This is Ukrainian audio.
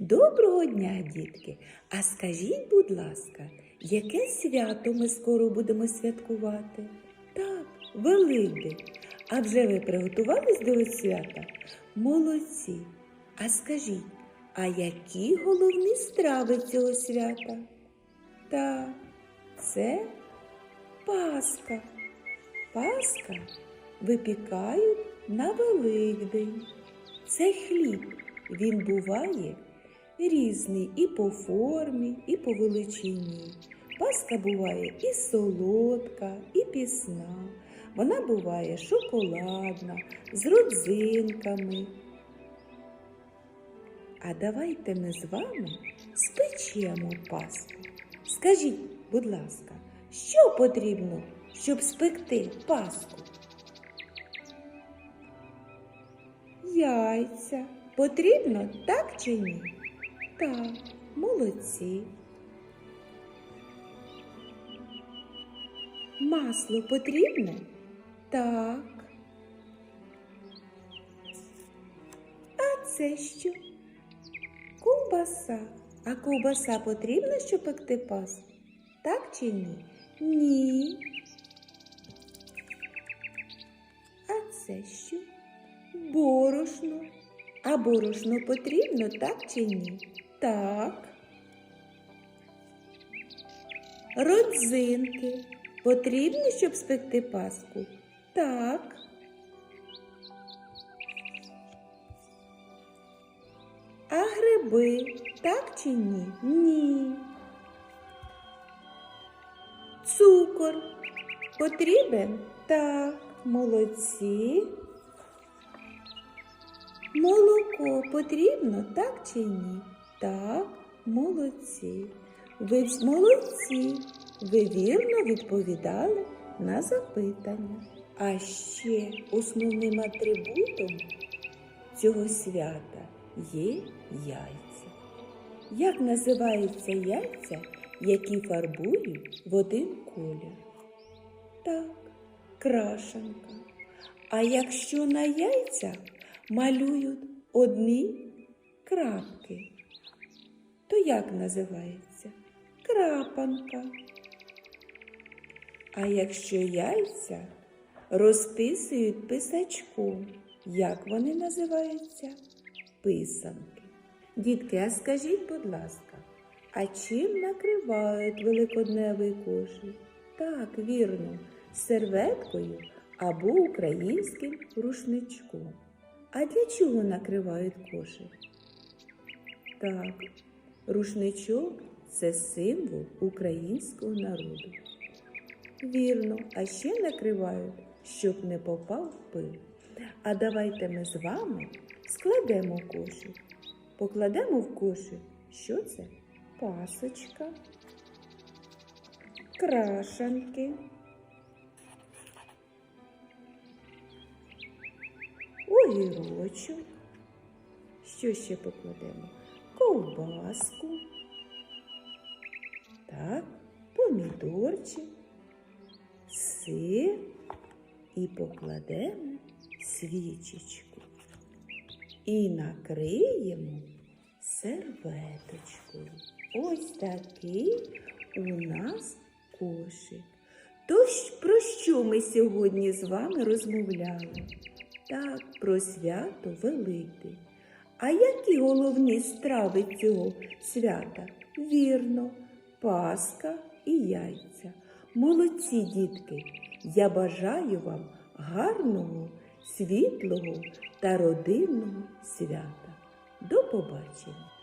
Доброго дня, дітки! А скажіть, будь ласка, яке свято ми скоро будемо святкувати? Так, Великдень. А вже ви приготувались до свята? Молодці! А скажіть, а які головні страви цього свята? Так, це Пасха. Пасха випікають на Великдень. Це хліб. Він буває різний і по формі, і по величині. Паска буває і солодка, і пісна. Вона буває шоколадна, з родзинками. А давайте ми з вами спечемо паску. Скажіть, будь ласка, що потрібно, щоб спекти паску? Яйця. Потрібно так чи ні? Так, молодці. Масло потрібно? Так. А це що? Ковбаса. А ковбаса потрібна, щоб пекти паску? Так чи ні? Ні. А це що? Борошно. А борошно потрібно, так чи ні? Так. Родзинки. Потрібні, щоб спекти паску? Так. А гриби, так чи ні? Ні. Цукор потрібен? Так, молодці. Молоко потрібно, так чи ні? Так, молодці. Ви молодці. Ви вірно відповідали на запитання. А ще основним атрибутом цього свята є яйця. Як називаються яйця, які фарбують в один колір? Так, крашенка. А якщо на яйцях малюють одні крапки, то як називається? Крапанка. А якщо яйця розписують писачком, як вони називаються? Писанки. Дітки, а скажіть, будь ласка, а чим накривають великодневий кошик? Так, вірно, серветкою або українським рушничком. А для чого накривають кошик? Так, рушничок це символ українського народу. Вірно, а ще накривають, щоб не попав пил. А давайте ми з вами складемо кошик. Покладемо в кошик. Що це? Пасочка, крашанки, огірочок. Що ще покладемо? Ковбаску. Так, помідорчик, сир і покладемо свічечку. І накриємо серветочкою. Ось такий у нас кошик. Тож про що ми сьогодні з вами розмовляли? Так, про свято Великдень. А які головні страви цього свята? Вірно, Пасха і яйця. Молодці дітки! Я бажаю вам гарного, світлого та родинного свята. До побачення!